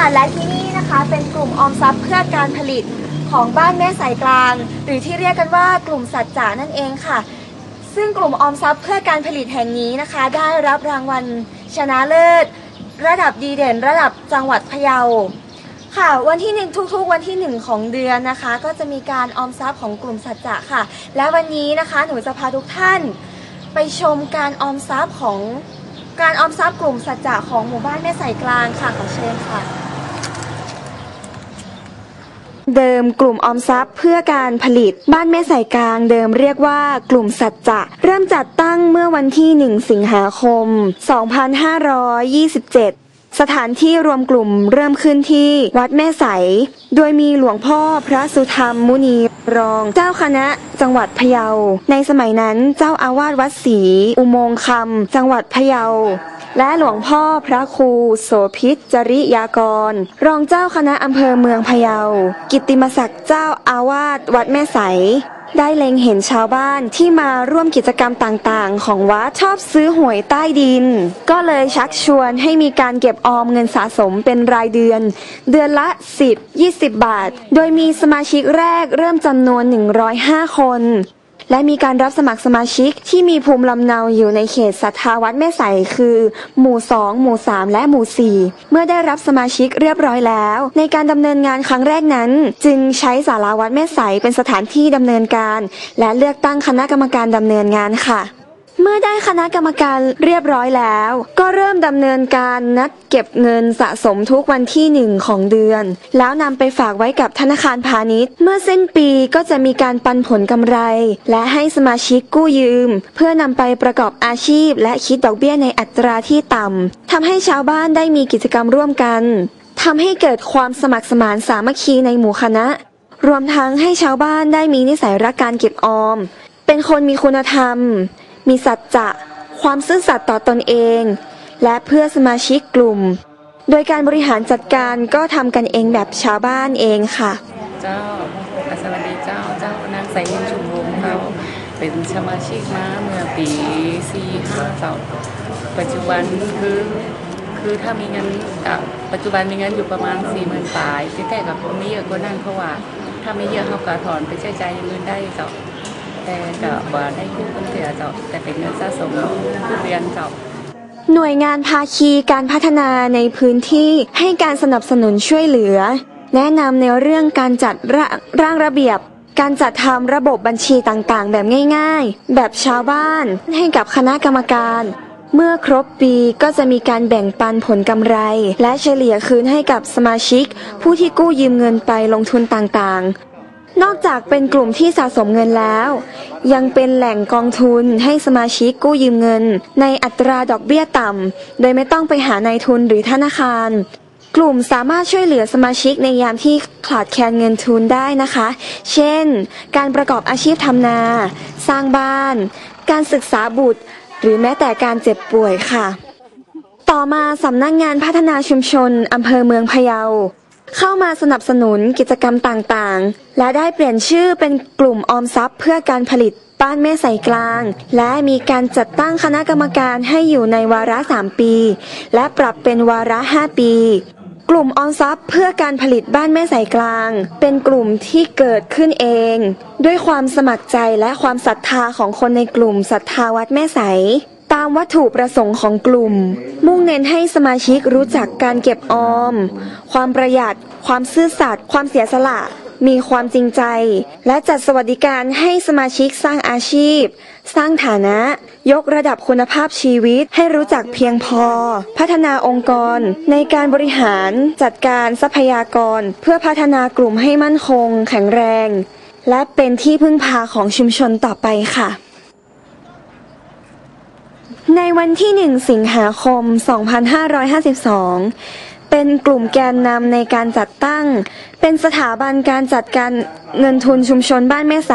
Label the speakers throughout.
Speaker 1: ่ะและที่นี่นะคะเป็นกลุ่มออมทรัพย์เพื่อการผลิตของบ้านแม่สายกลาง หรือที่เรียกกันว่ากลุ่มสัจจานั่นเองค่ะ ซึ่งกลุ่มออมทรัพย์เพื่อการผลิตแห่งนี้นะคะ ได้รับรางวัลชนะเลิศ ระดับดีเด่น ระดับจังหวัดพะเยาค่ะวันที่หนึ่งทุกๆ วันที่หนึ่งของเดือนนะคะ ก็จะมีการออมทรัพย์ของกลุ่มสัจจะค่ะ และวันนี้นะคะหนูจะพาทุกท่าน ไปชมการออมทรัพย์ของการออมทรัพย์กลุ่มสัจจะของหมู่บ้านแม่สายกลางค่ะขอเชิญค่ะ เดิมกลุ่มออมทรัพย์เพื่อการผลิต บ้านแม่สายกลางเดิมเรียกว่ากลุ่มสัจจะเริ่มจัดตั้งเมื่อวันที่ 1 สิงหาคม 2527สถานที่รวมกลุ่มเริ่มขึ้นที่วัดแม่ใส โดยมีหลวงพ่อพระสุธรรมมุนีรองเจ้าคณะ จังหวัดพะเยา ในสมัยนั้นเจ้าอาวาสวัดศรีอุโมงค์คำจังหวัดพะเยา และหลวงพ่อพระครูโสพิษจริยากร รองเจ้าคณะอำเภอเมืองพะเยา กิติมศักดิ์เจ้าอาวาสวัดแม่ใส ได้เล็งเห็นชาวบ้านที่มาร่วมกิจกรรมต่างๆ ของวัดชอบซื้อหวยใต้ดิน ก็เลยชักชวนให้มีการเก็บออมเงินสะสมเป็นรายเดือน เดือนละ 10 20 บาท โดยมีสมาชิกแรกเริ่มจำนวน 105 คน และมีการรับสมัครสมาชิกที่มีภูมิลำเนาอยู่ในเขตสัทธาวัดแม่ใสคือ หมู่ 2 หมู่ 3 และหมู่ 4 เมื่อได้รับสมาชิกเรียบร้อยแล้ว ในการดำเนินงานครั้งแรกนั้น จึงใช้ศาลาวัดแม่ใสเป็นสถานที่ดำเนินการ และเลือกตั้งคณะกรรมการดำเนินงานค่ะ เมื่อได้คณะกรรมการเรียบร้อยแล้ว ก็เริ่มดำเนินการนัดเก็บเงินสะสมทุกวันที่หนึ่งของเดือน แล้วนำไปฝากไว้กับธนาคารพาณิชย์ เมื่อสิ้นปีก็จะมีการปันผลกำไร และให้สมาชิกกู้ยืม เพื่อนำไปประกอบอาชีพ และคิดดอกเบี้ยในอัตราที่ต่ำทำให้ชาวบ้านได้มีกิจกรรมร่วมกันทำให้เกิดความสมัครสมานสามัคคีในหมู่คณะ รวมทั้งให้ชาวบ้านได้มีนิสัยรักการเก็บออม เป็นคนมีคุณธรรม มีสัจจะความซื่อสัตย์ต่อตนเอง และเพื่อสมาชิกกลุ่ม โดยการบริหารจัดการก็ทำกันเองแบบชาวบ้านเองค่ะ
Speaker 2: เจ้าอสวัสดีเจ้าเจ้านางใสเงินชุมวงเขาเป็นสมาชิกมาเมื่อปี45เจ้าปัจจุบันคือคือถ้ามีเงินปัจจุบันมีเงินอยู่ประมาณ4 0,000ปลายที่แต่กับมีเยอะกว่านั้นเพราะว่า ถ้าไม่เยอะเขาก็ถอนไปใช้ใจายอย่างอื่นได้เจ้า แต่ก็บ่ได้ขึ้นต้นเสียเจ้าแต่เป็นเงินสะสมทุกเดือนเจ้า
Speaker 1: หน่วยงานภาคีการพัฒนาในพื้นที่ให้การสนับสนุนช่วยเหลือ แนะนำในเรื่องการจัดร่าร่างระเบียบ การจัดทำระบบบัญชีต่างๆ แบบง่าย ๆ แบบชาวบ้านให้กับคณะกรรมการ เมื่อครบปีก็จะมีการแบ่งปันผลกำไร และเฉลี่ยคืนให้กับสมาชิก ผู้ที่กู้ยืมเงินไปลงทุนต่างๆ นอกจากเป็นกลุ่มที่สะสมเงินแล้ว ยังเป็นแหล่งกองทุนให้สมาชิกกู้ยืมเงิน ในอัตราดอกเบี้ยต่ำ โดยไม่ต้องไปหานายทุนหรือธนาคาร กลุ่มสามารถช่วยเหลือสมาชิกในยามที่ขาดแคลนเงินทุนได้นะคะ เช่น การประกอบอาชีพทำนา สร้างบ้าน การศึกษาบุตร หรือแม้แต่การเจ็บป่วยค่ะ ต่อมาสำนักงงานพัฒนาชุมชนอำเภอเมืองพะเยา เข้ามาสนับสนุนกิจกรรมต่างๆ และได้เปลี่ยนชื่อเป็นกลุ่มออมทรัพย์เพื่อการผลิตบ้านแม่ใสกลาง และมีการจัดตั้งคณะกรรมการให้อยู่ในวาระ 3 ปี และปรับเป็นวาระ 5 ปี กลุ่มออมทรัพย์เพื่อการผลิตบ้านแม่ใสกลาง เป็นกลุ่มที่เกิดขึ้นเอง ด้วยความสมัครใจและความศรัทธาของคนในกลุ่มศรัทธาวัดแม่ใส ตามวัตถุประสงค์ของกลุ่ม มุ่งเน้นให้สมาชิกรู้จักการเก็บออม ความประหยัด ความซื่อสัตย์ความเสียสละ มีความจริงใจ และจัดสวัสดิการให้สมาชิกสร้างอาชีพ สร้างฐานะ ยกระดับคุณภาพชีวิตให้รู้จักเพียงพอ พัฒนาองค์กร ในการบริหารจัดการทรัพยากร เพื่อพัฒนากลุ่มให้มั่นคง แข็งแรง และเป็นที่พึ่งพาของชุมชนต่อไปค่ะ ในวันที่ 1 สิงหาคม 2552 เป็นกลุ่มแกนนำในการจัดตั้ง เป็นสถาบันการจัดการเงินทุนชุมชนบ้านแม่ใส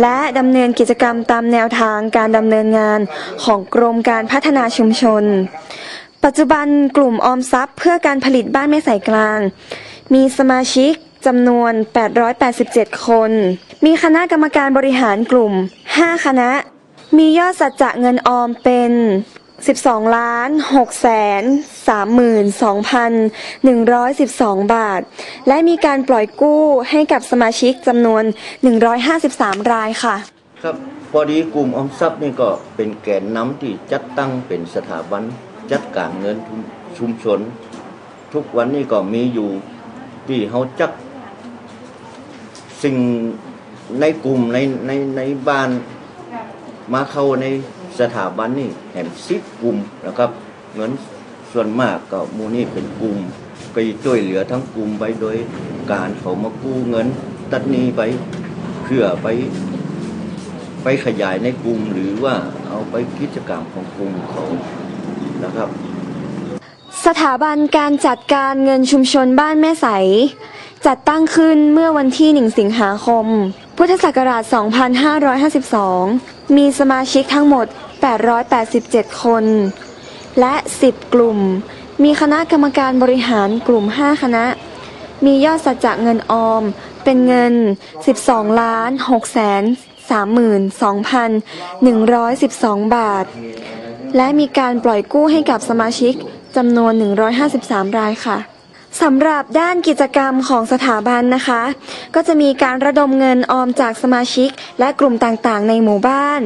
Speaker 1: และดำเนินกิจกรรมตามแนวทางการดำเนินงานของกรมการพัฒนาชุมชน ปัจจุบันกลุ่มออมทรัพย์ เพื่อการผลิตบ้านแม่ใสกลาง มีสมาชิกจำนวน 887 คน มีคณะกรรมการบริหารกลุ่ม 5 คณะ มียอดสัจจะเงินออมเป็น12ล้าน6แสน32,112 บาท และมีการปล่อยกู้ให้กับสมาชิกจำนวน 153 รายค่ะ
Speaker 3: ครับพอดีกลุ่มออมทรัพย์นี่ก็เป็นแกนนำที่จัดตั้งเป็นสถาบันจัดการเงินทุนชุมชน ทุกวันนี้ก็มีอยู่ที่เขาจักสิ่งในกลุ่มในในในบ้าน มาเข้าในสถาบันนี่แห่งสิบกลุ่มนะครับเงินส่วนมากก็มูนี่เป็นกลุ่มไปช่วยเหลือทั้งกลุ่มไปโดยการเขามากู้เงิน ตัดนี้ไปเพื่อไป ไปขยายในกลุ่มหรือว่าเอาไปกิจกรรมของกลุ่มเขานะครับ
Speaker 1: สถาบันการจัดการเงินชุมชนบ้านแม่ใส จัดตั้งขึ้นเมื่อวันที่ 1 สิงหาคม พุทธศักราช 2552 มีสมาชิกทั้งหมด 887 คน และ 10 กลุ่ม มีคณะกรรมการบริหารกลุ่ม 5 คณะ มียอดสัจจะเงินออม เป็นเงิน 12ล้าน6แสน32,112 บาท และมีการปล่อยกู้ให้กับสมาชิกจำนวน 153 รายค่ะ สำหรับด้านกิจกรรมของสถาบันนะคะ ก็จะมีการระดมเงินออมจากสมาชิกและกลุ่มต่างๆ ในหมู่บ้าน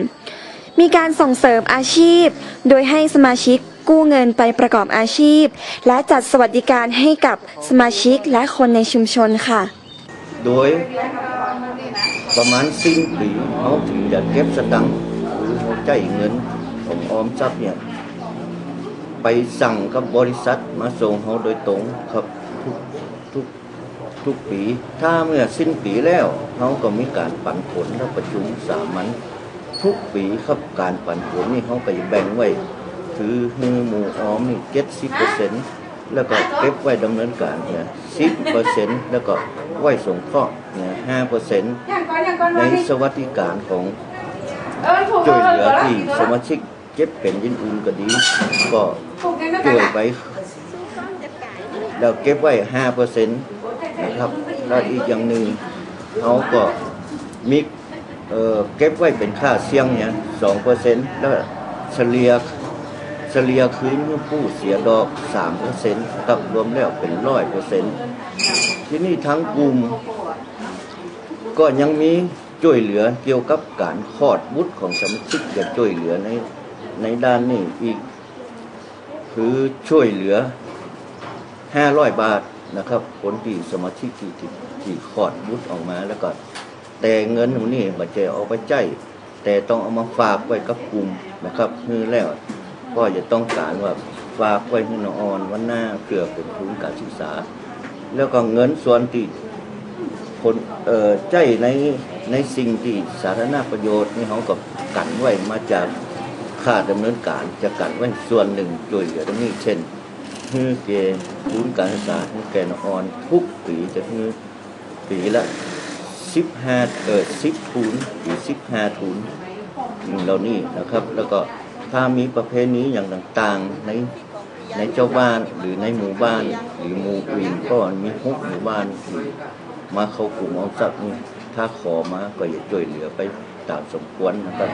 Speaker 1: มีการส่งเสริมอาชีพ โดยให้สมาชิกกู้เงินไปประกอบอาชีพ และจัดสวัสดิการให้กับสมาชิกและคนในชุมชนค่ะ
Speaker 3: โดยประมาณสิ้นปีเขาถึงจะเก็บสตังค์หรือเขาใจเงินของออมทรัพย์เนี่ยไปสั่งกับบริษัทมาส่งเขาโดยตรงครับ ทุกทุกปี ถ้าเมื่อสิ้นปีแล้วเขาก็มีการปันผลและประชุมสามัญทุกปีครับการปันผลนี่เขาไปแบ่งไว้คือฮือหมูออมนี่เจ็ดสิบเปอร์เซ็นต์แล้วก็เก็บไว้ดำเนินการเนี่ยสิบเปอร์เซ็นต์แล้วก็ไว้ส่งเคราะห์เนี่ยห้าเปอร์เซ็นต์ในสวัสดิการของช่วยเหลือที่สมาชิกเก็บเป็นยินอุ่นก็ดี ก็ช่วยไป แล้วเก็บไว้ห้าเปอร์เซ็นต์นะครับแล้วอีกอย่างหนึ่งเขาก็มีเอ่อเก็บไว้เป็นค่าเสี่ยงเนี่ยสองเปอร์เซ็นต์แล้วเฉลี่ยเฉลี่ยคืนเมื่อผู้เสียดอกสามเปอร์เซ็นต์กับรวมแล้วเป็นร้อยเปอร์เซ็นต์ที่นี่ทั้งกลุ่ม ก็ยังมีช่วยเหลือเกี่ยวกับการคลอดบุตรของสมาชิกจะช่วยเหลือในในด้านนี้อีก คือช่วยเหลือ ห้าร้อยบาทนะครับคนที่สมาชิกที่ที่ที่คลอดบุตรออกมาแล้วก็ แต่เงินตรงนี้บัจเจเอาไปใจายแต่ต้องเอามาฝากไว้กับกลุ่มนะครับคือแล้วก็จะต้องการว่าฝากไว้ให้น้องออนวันหน้าเพื่อเป็นทุนการศึกษา แล้วก็เงินส่วนที่คนเอ่อใจในในสิ่งที่สาธารณประโยชน์นี่เขาก็กันไว้มาจากค่าดำเนินการจะกันไว้ส่วนหนึ่งโดยเหลือตรงนี้เช่น ฮือเกทุนการศึกษาฮือแกนอ่อน ทุกปีจะฮือปีละสิบห้าเออสิบทุนหรือสิบห้าทุนสิ่งเหล่านี้นะครับ แล้วก็ถ้ามีประเพณีอย่างต่างๆในในเจ้าบ้านหรือในหมู่บ้าน หรือหมู่อื่นก็มีฮุกหมู่บ้านมาเข้ากลุ่มออมทรัพย์นี่ถ้าขอมาก็อย่าช่วยเหลือไปตามสมควรนะครับ